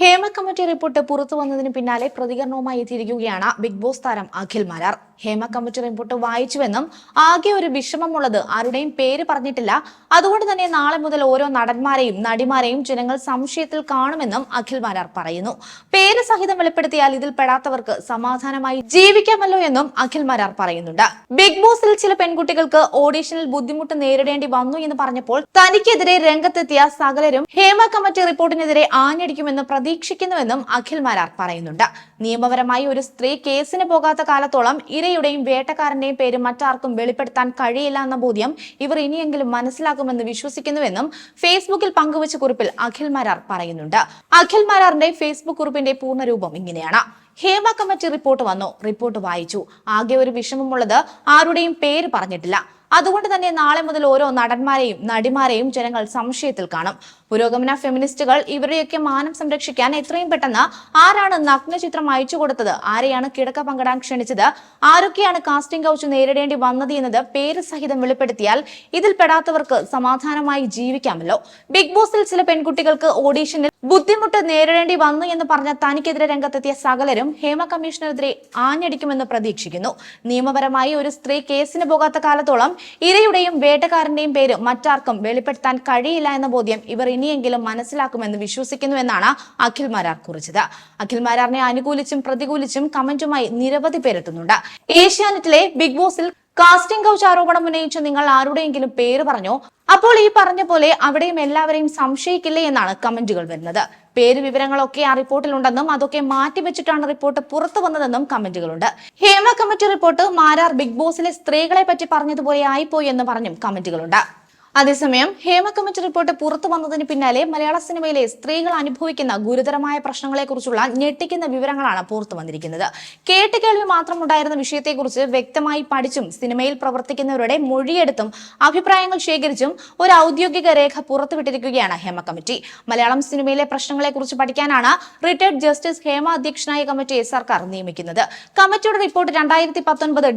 Hema committee report പുറത്തു വന്നതിന് പിന്നാലെ പ്രതികരണവുമായി എത്തിയിരിക്കുകയാണ് ബിഗ് ബോസ് താരം അഖിൽ മാരാർ. ഹേമ കമ്മിറ്റി റിപ്പോർട്ട് വായിച്ചുവെന്നും ആകെ ഒരു വിഷമമുള്ളത് ആരുടെയും പേര് പറഞ്ഞിട്ടില്ല. അതുകൊണ്ട് തന്നെ നാളെ മുതൽ ഓരോ നടന്മാരെയും നടിമാരെയും ജനങ്ങൾ സംശയത്തിൽ കാണുമെന്നും അഖിൽ മാരാർ പറയുന്നു. പേര് സഹിതം വെളിപ്പെടുത്തിയാൽ ഇതിൽ പെടാത്തവർക്ക് സമാധാനമായി ജീവിക്കാമല്ലോ എന്നും അഖിൽ മാരാർ പറയുന്നുണ്ട്. ബിഗ് ബോസിൽ ചില പെൺകുട്ടികൾക്ക് ഓഡീഷനിൽ ബുദ്ധിമുട്ട് നേരിടേണ്ടി വന്നു എന്ന് പറഞ്ഞപ്പോൾ തനിക്കെതിരെ രംഗത്തെത്തിയ സകലരും ഹേമ കമ്മിറ്റി റിപ്പോർട്ടിനെതിരെ ആഞ്ഞടിക്കുമെന്ന് പ്രതീക്ഷിക്കുന്നുവെന്നും അഖിൽ മാരാർ പറയുന്നുണ്ട്. നിയമപരമായി ഒരു സ്ത്രീ കേസിന് പോകാത്ത കാലത്തോളം ഇരയുടെയും വേട്ടക്കാരന്റെയും പേര് മറ്റാർക്കും വെളിപ്പെടുത്താൻ കഴിയില്ല എന്ന ബോധ്യം ഇവർ ഇനിയെങ്കിലും മനസ്സിലാക്കുമെന്ന് വിശ്വസിക്കുന്നുവെന്നും ഫേസ്ബുക്കിൽ പങ്കുവച്ച കുറിപ്പിൽ അഖിൽ മാരാർ പറയുന്നുണ്ട്. അഖിൽ മാരാറിന്റെ ഫേസ്ബുക്ക് കുറിപ്പിന്റെ പൂർണരൂപം ഇങ്ങനെയാണ്. ഹേമ കമ്മിറ്റി റിപ്പോർട്ട് വന്നു. റിപ്പോർട്ട് വായിച്ചു. ആകെ ഒരു വിഷമമുള്ളത് ആരുടെയും പേര് പറഞ്ഞിട്ടില്ല. അതുകൊണ്ട് തന്നെ നാളെ മുതൽ ഓരോ നടന്മാരെയും നടിമാരെയും ജനങ്ങൾ സംശയത്തിൽ കാണും. പുരോഗമന ഫെമിനിസ്റ്റുകൾ ഇവരുടെയൊക്കെ മാനം സംരക്ഷിക്കാൻ എത്രയും പെട്ടെന്ന് ആരാണ് നഗ്നചിത്രം അയച്ചു കൊടുത്തത്? ആരെയാണ് കിടക്ക പങ്കിടാൻ ക്ഷണിച്ചത്? ആരൊക്കെയാണ് കാസ്റ്റിംഗ് കൗച്ച് നേരിടേണ്ടി വന്നത് എന്നത് പേര് സഹിതം വെളിപ്പെടുത്തിയാൽ ഇതിൽ പെടാത്തവർക്ക് സമാധാനമായി ജീവിക്കാമല്ലോ. ബിഗ് ബോസിൽ ചില പെൺകുട്ടികൾക്ക് ഓഡീഷനിൽ ബുദ്ധിമുട്ട് നേരിടേണ്ടി വന്നു എന്ന് പറഞ്ഞ തനിക്കെതിരെ രംഗത്തെത്തിയ സകലരും ഹേമ കമ്മീഷനെതിരെ ആഞ്ഞടിക്കുമെന്ന് പ്രതീക്ഷിക്കുന്നു. നിയമപരമായി ഒരു സ്ത്രീ കേസിന് പോകാത്ത കാലത്തോളം ഇരയുടെയും വേട്ടക്കാരന്റെയും പേര് മറ്റാർക്കും വെളിപ്പെടുത്താൻ കഴിയില്ല എന്ന ബോധ്യം ഇവർ ഇനിയെങ്കിലും മനസ്സിലാക്കുമെന്ന് വിശ്വസിക്കുന്നുവെന്നാണ് അഖിൽ മാരാർ കുറിച്ചത്. അഖിൽ മാരാറിനെ അനുകൂലിച്ചും പ്രതികൂലിച്ചും കമന്റുമായി നിരവധി പേരെത്തുന്നുണ്ട്. ഏഷ്യാനെറ്റിലെ ബിഗ് ബോസിൽ കാസ്റ്റിംഗ് കൗച്ച് ആരോപണം ഉന്നയിച്ച് നിങ്ങൾ ആരുടെയെങ്കിലും പേര് പറഞ്ഞോ? അപ്പോൾ ഈ പറഞ്ഞ പോലെ അവിടെയും എല്ലാവരെയും സംശയിക്കില്ലേ എന്നാണ് കമന്റുകൾ വരുന്നത്. പേര് വിവരങ്ങളൊക്കെ ആ റിപ്പോർട്ടിലുണ്ടെന്നും അതൊക്കെ മാറ്റിവെച്ചിട്ടാണ് റിപ്പോർട്ട് പുറത്തു വന്നതെന്നും കമന്റുകളുണ്ട്. Hema committee report Marar Bigg ബോസിലെ സ്ത്രീകളെ പറ്റി പറഞ്ഞതുപോലെ ആയിപ്പോയി എന്ന് പറഞ്ഞും കമന്റുകളുണ്ട്. അതേസമയം ഹേമ കമ്മിറ്റി റിപ്പോർട്ട് പുറത്തു വന്നതിന് പിന്നാലെ മലയാള സിനിമയിലെ സ്ത്രീകൾ അനുഭവിക്കുന്ന ഗുരുതരമായ പ്രശ്നങ്ങളെക്കുറിച്ചുള്ള ഞെട്ടിക്കുന്ന വിവരങ്ങളാണ് പുറത്തു വന്നിരിക്കുന്നത്. കേട്ടുകേൾവി മാത്രമുണ്ടായിരുന്ന വിഷയത്തെക്കുറിച്ച് വ്യക്തമായി പഠിച്ചും സിനിമയിൽ പ്രവർത്തിക്കുന്നവരുടെ മൊഴിയെടുത്തും അഭിപ്രായങ്ങൾ ശേഖരിച്ചും ഒരു ഔദ്യോഗിക രേഖ പുറത്തുവിട്ടിരിക്കുകയാണ് ഹേമ കമ്മിറ്റി. മലയാളം സിനിമയിലെ പ്രശ്നങ്ങളെക്കുറിച്ച് പഠിക്കാനാണ് റിട്ടയർഡ് ജസ്റ്റിസ് ഹേമ അധ്യക്ഷനായ കമ്മിറ്റിയെ സർക്കാർ നിയമിക്കുന്നത്. കമ്മിറ്റിയുടെ റിപ്പോർട്ട് രണ്ടായിരത്തി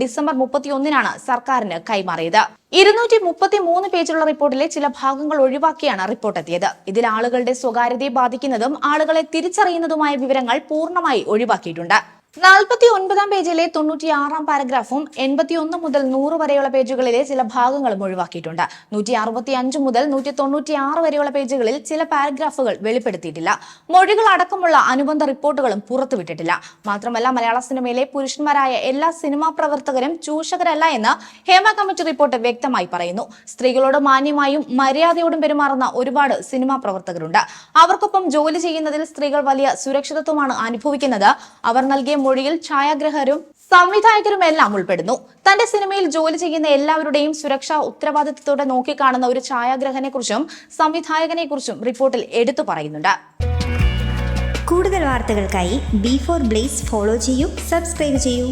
ഡിസംബർ മുപ്പത്തിയൊന്നിനാണ് സർക്കാരിന് കൈമാറിയത്. ഇരുന്നൂറ്റി മുപ്പത്തി മൂന്ന് പേജുള്ള റിപ്പോർട്ടിലെ ചില ഭാഗങ്ങൾ ഒഴിവാക്കിയാണ് റിപ്പോർട്ട് എത്തിയത്. ഇതിൽ ആളുകളുടെ സ്വകാര്യതയെ ബാധിക്കുന്നതും ആളുകളെ തിരിച്ചറിയുന്നതുമായ വിവരങ്ങൾ പൂർണമായി ഒഴിവാക്കിയിട്ടുണ്ട്. നാൽപ്പത്തി ഒൻപതാം പേജിലെ തൊണ്ണൂറ്റി ആറാം പാരഗ്രാഫും എൺപത്തി ഒന്ന് മുതൽ നൂറ് വരെയുള്ള പേജുകളിലെ ചില ഭാഗങ്ങളും ഒഴിവാക്കിയിട്ടുണ്ട്. നൂറ്റി അറുപത്തി അഞ്ച് മുതൽ നൂറ്റി തൊണ്ണൂറ്റി ആറ് വരെയുള്ള പേജുകളിൽ ചില പാരഗ്രാഫുകൾ വെളിപ്പെടുത്തിയിട്ടില്ല. മൊഴികൾ അടക്കമുള്ള അനുബന്ധ റിപ്പോർട്ടുകളും പുറത്തുവിട്ടിട്ടില്ല. മാത്രമല്ല മലയാള സിനിമയിലെ പുരുഷന്മാരായ എല്ലാ സിനിമാ പ്രവർത്തകരും ചൂഷകരല്ല എന്ന് ഹേമ കമ്മിറ്റി റിപ്പോർട്ട് വ്യക്തമായി പറയുന്നു. സ്ത്രീകളോട് മാന്യമായും മര്യാദയോടും പെരുമാറുന്ന ഒരുപാട് സിനിമാ പ്രവർത്തകരുണ്ട്. അവർക്കൊപ്പം ജോലി ചെയ്യുന്നതിൽ സ്ത്രീകൾ വലിയ സുരക്ഷിതത്വമാണ് അനുഭവിക്കുന്നത്. അവർ നൽകിയ മൊഴിയിൽ ഛായാഗ്രഹരും സംവിധായകരും എല്ലാം ഉൾപ്പെടുന്നു. തന്റെ സിനിമയിൽ ജോലി ചെയ്യുന്ന എല്ലാവരുടെയും സുരക്ഷാ ഉത്തരവാദിത്തത്തോടെ നോക്കിക്കാണുന്ന ഒരു ഛായാഗ്രഹനെ കുറിച്ചും സംവിധായകനെ കുറിച്ചും റിപ്പോർട്ടിൽ എടുത്തു പറയുന്നുണ്ട്. കൂടുതൽ വാർത്തകൾക്കായി ബി ഫോർ ബ്ലേസ് ഫോളോ ചെയ്യൂ സബ്സ്ക്രൈബ് ചെയ്യൂ.